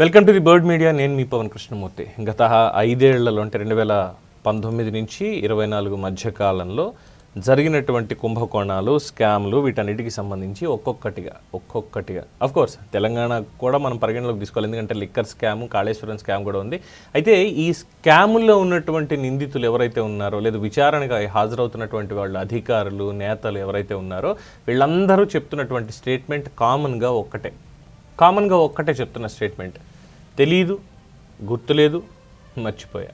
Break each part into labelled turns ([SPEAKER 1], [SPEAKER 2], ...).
[SPEAKER 1] Welcome to the bird media. నేను మీ పవన్ కృష్ణమూర్తి. గత ఐదేళ్ళలో అంటే రెండు వేల పంతొమ్మిది నుంచి ఇరవై నాలుగు మధ్య కాలంలో జరిగినటువంటి కుంభకోణాలు స్కామ్లు వీటన్నిటికి సంబంధించి ఒక్కొక్కటిగా ఒక్కొక్కటిగా. అఫ్ కోర్స్ తెలంగాణ కూడా మనం పరిగణలోకి తీసుకోవాలి. ఎందుకంటే లిక్కర్ స్కామ్ కాళేశ్వరం స్కామ్ కూడా ఉంది. అయితే ఈ స్కాముల్లో ఉన్నటువంటి నిందితులు ఎవరైతే ఉన్నారో లేదా విచారణగా హాజరవుతున్నటువంటి వాళ్ళు అధికారులు నేతలు ఎవరైతే ఉన్నారో వీళ్ళందరూ చెప్తున్నటువంటి స్టేట్మెంట్ కామన్గా ఒక్కటే. కామన్గా ఒక్కటే చెప్తున్న స్టేట్మెంట్. తెలీదు గుర్తులేదు మర్చిపోయా.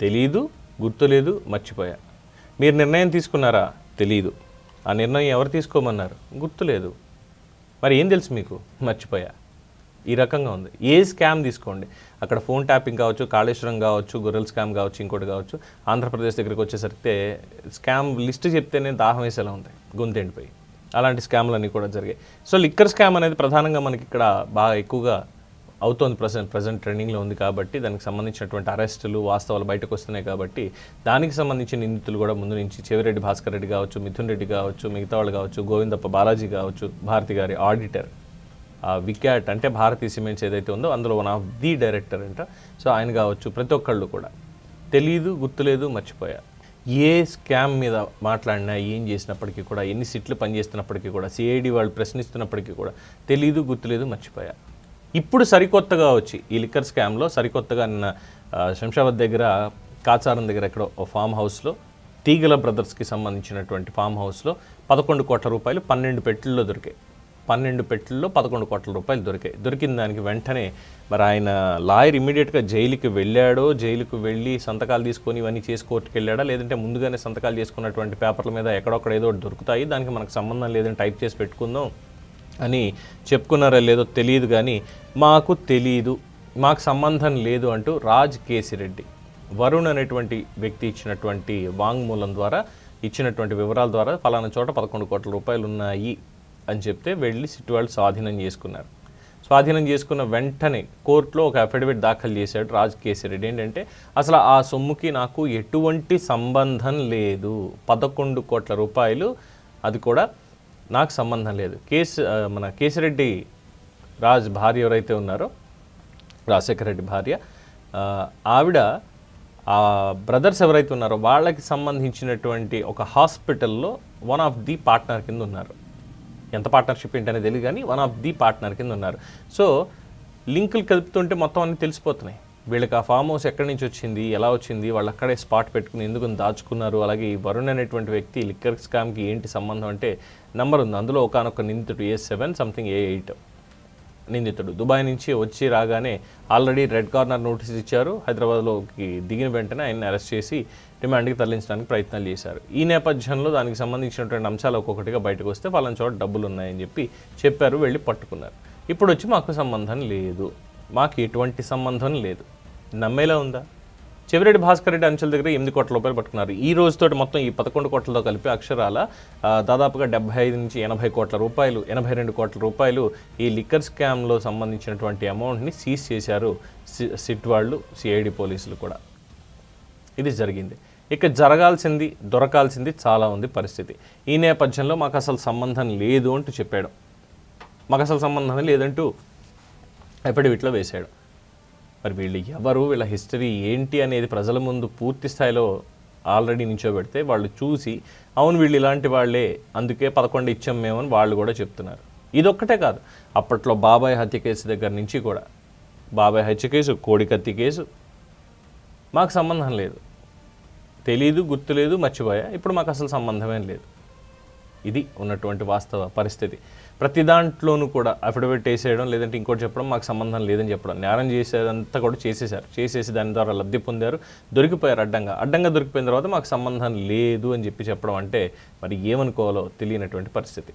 [SPEAKER 1] తెలీదు గుర్తులేదు మర్చిపోయా. మీరు నిర్ణయం తీసుకున్నారా? తెలీదు. ఆ నిర్ణయం ఎవరు తీసుకోమన్నారు? గుర్తులేదు. మరి ఏం తెలుసు మీకు? మర్చిపోయా. ఈ రకంగా ఉంది. ఏ స్కామ్ తీసుకోండి. అక్కడ ఫోన్ ట్యాపింగ్ కావచ్చు కాళేశ్వరం కావచ్చు గొర్రెల స్కామ్ కావచ్చు ఇంకోటి కావచ్చు ఆంధ్రప్రదేశ్ దగ్గరికి వచ్చేసరికి స్కామ్ లిస్ట్ చెప్తేనే దాహం వేసేలా ఉంది. గొంతెండిపోయి అలాంటి స్కామ్లన్నీ కూడా జరిగాయి. సో లిక్కర్ స్కామ్ అనేది ప్రధానంగా మనకి ఇక్కడ బాగా ఎక్కువగా అవుతోంది ప్రజెంట్ ప్రజెంట్ ట్రెండింగ్లో ఉంది కాబట్టి దానికి సంబంధించినటువంటి అరెస్టులు వాస్తవాలు బయటకు వస్తున్నాయి కాబట్టి దానికి సంబంధించిన నిందితులు కూడా ముందు నుంచి చెవిరెడ్డి భాస్కర్ రెడ్డి కావచ్చు మిథున్ రెడ్డి కావచ్చు మిగతా వాళ్ళు కావచ్చు గోవిందప్ప బాలాజీ కావచ్చు భారతి గారి ఆడిటర్ ఆ విక్యాట్ అంటే భారతీ సిమెంట్స్ ఏదైతే ఉందో అందులో వన్ ఆఫ్ ది డైరెక్టర్ అంట. సో ఆయన కావచ్చు ప్రతి ఒక్కళ్ళు కూడా. తెలియదు గుర్తులేదు మర్చిపోయా ఏ స్కామ్ మీద మాట్లాడినా ఏం చేసినప్పటికీ కూడా ఎన్ని సిట్లు పనిచేస్తున్నప్పటికీ కూడా సిఐడి వాళ్ళు ప్రశ్నిస్తున్నప్పటికీ కూడా తెలీదు గుర్తులేదు మర్చిపోయా. ఇప్పుడు సరికొత్తగా వచ్చి ఈ లిక్కర్ స్కామ్లో సరికొత్తగా నిన్న శంషాబాద్ దగ్గర కాచారం దగ్గర ఎక్కడో ఓ ఫామ్ హౌస్లో తీగల బ్రదర్స్కి సంబంధించినటువంటి ఫామ్ హౌస్లో పదకొండు కోట్ల రూపాయలు పన్నెండు పెట్టెల్లో దొరికాయి. పన్నెండు పెట్టెల్లో పదకొండు కోట్ల రూపాయలు దొరికాయి. దొరికిన దానికి వెంటనే మరి ఆయన లాయర్ ఇమీడియట్గా జైలుకి వెళ్ళాడో జైలుకు వెళ్ళి సంతకాలు తీసుకొని ఇవన్నీ చేసి కోర్టుకు వెళ్ళాడా లేదంటే ముందుగానే సంతకాలు చేసుకున్నటువంటి పేపర్ల మీద ఎక్కడొక్కడ ఏదో ఒకటి దొరుకుతాయి దానికి మనకు సంబంధం లేదని టైప్ చేసి పెట్టుకుందాం అని చెప్పుకున్నారో లేదో తెలియదు కానీ మాకు తెలియదు మాకు సంబంధం లేదు అంటూ రాజ్ కేసిరెడ్డి వరుణ్ అనేటువంటి వ్యక్తి ఇచ్చినటువంటి వాంగ్మూలం ద్వారా ఇచ్చినటువంటి వివరాల ద్వారా ఫలానా చోట పదకొండు కోట్ల రూపాయలు ఉన్నాయి. అని చెప్తే వెళ్ళి సిట్ వాళ్ళు స్వాధీనం చేసుకున్నారు. స్వాధీనం చేసుకున్న వెంటనే కోర్టులో ఒక అఫిడవిట్ దాఖలు చేశాడు రాజ్ కేసిరెడ్డి. ఏంటంటే అసలు ఆ సొమ్ముకి నాకు ఎటువంటి సంబంధం లేదు. పదకొండు కోట్ల రూపాయలు అది కూడా నాకు సంబంధం లేదు. కేసు మన కేసిరెడ్డి రాజ్ భార్య ఎవరైతే ఉన్నారో రాజశేఖర రెడ్డి భార్య ఆవిడ ఆ బ్రదర్స్ ఎవరైతే ఉన్నారో వాళ్ళకి సంబంధించినటువంటి ఒక హాస్పిటల్లో వన్ ఆఫ్ ది పార్ట్నర్ కింద ఉన్నారు. ఎంత పార్ట్నర్షిప్ ఏంటనే తెలియదు కానీ వన్ ఆఫ్ ది పార్ట్నర్ కింద ఉన్నారు. సో లింకులు కలుపుతుంటే మొత్తం అన్నీ తెలిసిపోతున్నాయి. వీళ్ళకి ఆ ఫామ్ హౌస్ ఎక్కడి నుంచి వచ్చింది ఎలా వచ్చింది వాళ్ళు అక్కడే స్పాట్ పెట్టుకుని ఎందుకు దాచుకున్నారు అలాగే ఈ వరుణ్ అనేటువంటి వ్యక్తి లిక్కర్ స్కామ్కి ఏంటి సంబంధం అంటే నెంబర్ ఉంది. అందులో ఒకనొక నిందితుడు A seven something A eight నిందితుడు. దుబాయ్ నుంచి వచ్చి రాగానే ఆల్రెడీ రెడ్ కార్నర్ నోటీస్ ఇచ్చారు. హైదరాబాద్లోకి దిగిన వెంటనే ఆయన అరెస్ట్ చేసి రిమాండ్కి తరలించడానికి ప్రయత్నాలు చేశారు. ఈ నేపథ్యంలో దానికి సంబంధించినటువంటి అంశాలు ఒక్కొక్కటిగా బయటకు వస్తే వాళ్ళని చోట డబ్బులు ఉన్నాయని చెప్పి చెప్పారు వెళ్ళి పట్టుకున్నారు. ఇప్పుడు వచ్చి మాకు సంబంధం లేదు. మాకు ఎటువంటి సంబంధం లేదు. నమ్మేలా ఉందా? చెవిరెడ్డి భాస్కర్ రెడ్డి అంచెల దగ్గర ఎనిమిది కోట్ల రూపాయలు పట్టుకున్నారు. ఈ రోజుతో మొత్తం ఈ పదకొండు కోట్లతో కలిపి అక్షరాల దాదాపుగా డెబ్బై ఐదు నుంచి ఎనభై కోట్ల రూపాయలు ఎనభై రెండు కోట్ల రూపాయలు ఈ లిక్కర్ స్కామ్లో సంబంధించినటువంటి అమౌంట్ని సీజ్ చేశారు సి- సిట్ వాళ్ళు సిఐడి పోలీసులు కూడా. ఇది జరిగింది. ఇక జరగాల్సింది దొరకాల్సింది చాలా ఉంది పరిస్థితి. ఈ నేపథ్యంలో మాకు అసలు సంబంధం లేదు అంటూ చెప్పాడు. మాకు అసలు సంబంధం లేదంటూ ఎప్పటివిట్లో వేశాడు. మరి వీళ్ళు ఎవరు వీళ్ళ హిస్టరీ ఏంటి అనేది ప్రజల ముందు పూర్తి స్థాయిలో ఆల్రెడీ నించోబెడితే వాళ్ళు చూసి అవును వీళ్ళు ఇలాంటి వాళ్ళే అందుకే పదకొండు ఇచ్చాం మేము అని వాళ్ళు కూడా చెప్తున్నారు. ఇదొక్కటే కాదు అప్పట్లో బాబాయ్ హత్య కేసు దగ్గర నుంచి కూడా. బాబాయ్ హత్య కేసు కోడికత్తి కేసు మాకు సంబంధం లేదు. తెలీదు గుర్తులేదు మర్చిపోయా ఇప్పుడు మాకు అసలు సంబంధమే లేదు. ఇది ఉన్నటువంటి వాస్తవ పరిస్థితి. ప్రతి దాంట్లోనూ కూడా అఫిడవిట్ వేసేయడం లేదంటే ఇంకోటి చెప్పడం మాకు సంబంధం లేదని చెప్పడం. నేరం చేసేదంతా కూడా చేసేసారు చేసేసి దాని ద్వారా లబ్ధి పొందారు. దొరికిపోయారు అడ్డంగా. అడ్డంగా దొరికిపోయిన తర్వాత మాకు సంబంధం లేదు అని చెప్పి చెప్పడం అంటే మరి ఏమనుకోవాలో తెలియనటువంటి పరిస్థితి.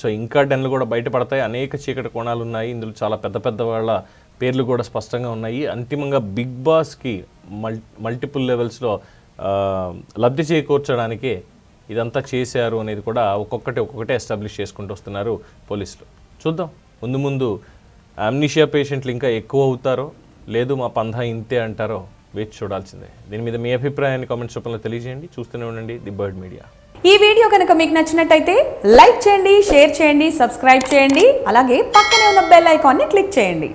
[SPEAKER 1] సో ఇంకా డెన్లు కూడా బయటపడతాయి. అనేక చీకటి కోణాలు ఉన్నాయి. ఇందులో చాలా పెద్ద పెద్ద వాళ్ళ పేర్లు కూడా స్పష్టంగా ఉన్నాయి. అంతిమంగా బిగ్ బాస్కి మల్ మల్టిపుల్ లెవెల్స్లో లబ్ధి చేకూర్చడానికే ఇదంతా చేశారు అనేది కూడా ఒక్కొక్కటి ఒక్కొక్కటి ఎస్టాబ్లిష్ చేసుకుంటూ వస్తున్నారు పోలీసులు. చూద్దాం. ముందు ముందు అమ్నిషియా పేషెంట్లు ఇంకా ఎక్కువ అవుతారో లేదు మా పంధా ఇంతే అంటారో వేచి చూడాల్సిందే. దీని మీద మీ అభిప్రాయాన్ని కామెంట్స్ రూపంలో తెలియజేయండి. చూస్తూనే ఉండండి ది బర్డ్ మీడియా.
[SPEAKER 2] ఈ వీడియో కనుక మీకు నచ్చినట్టయితే లైక్ చేయండి షేర్ చేయండి సబ్స్క్రైబ్ చేయండి అలాగే పక్కనే ఉన్న బెల్ ఐకాన్ని క్లిక్ చేయండి.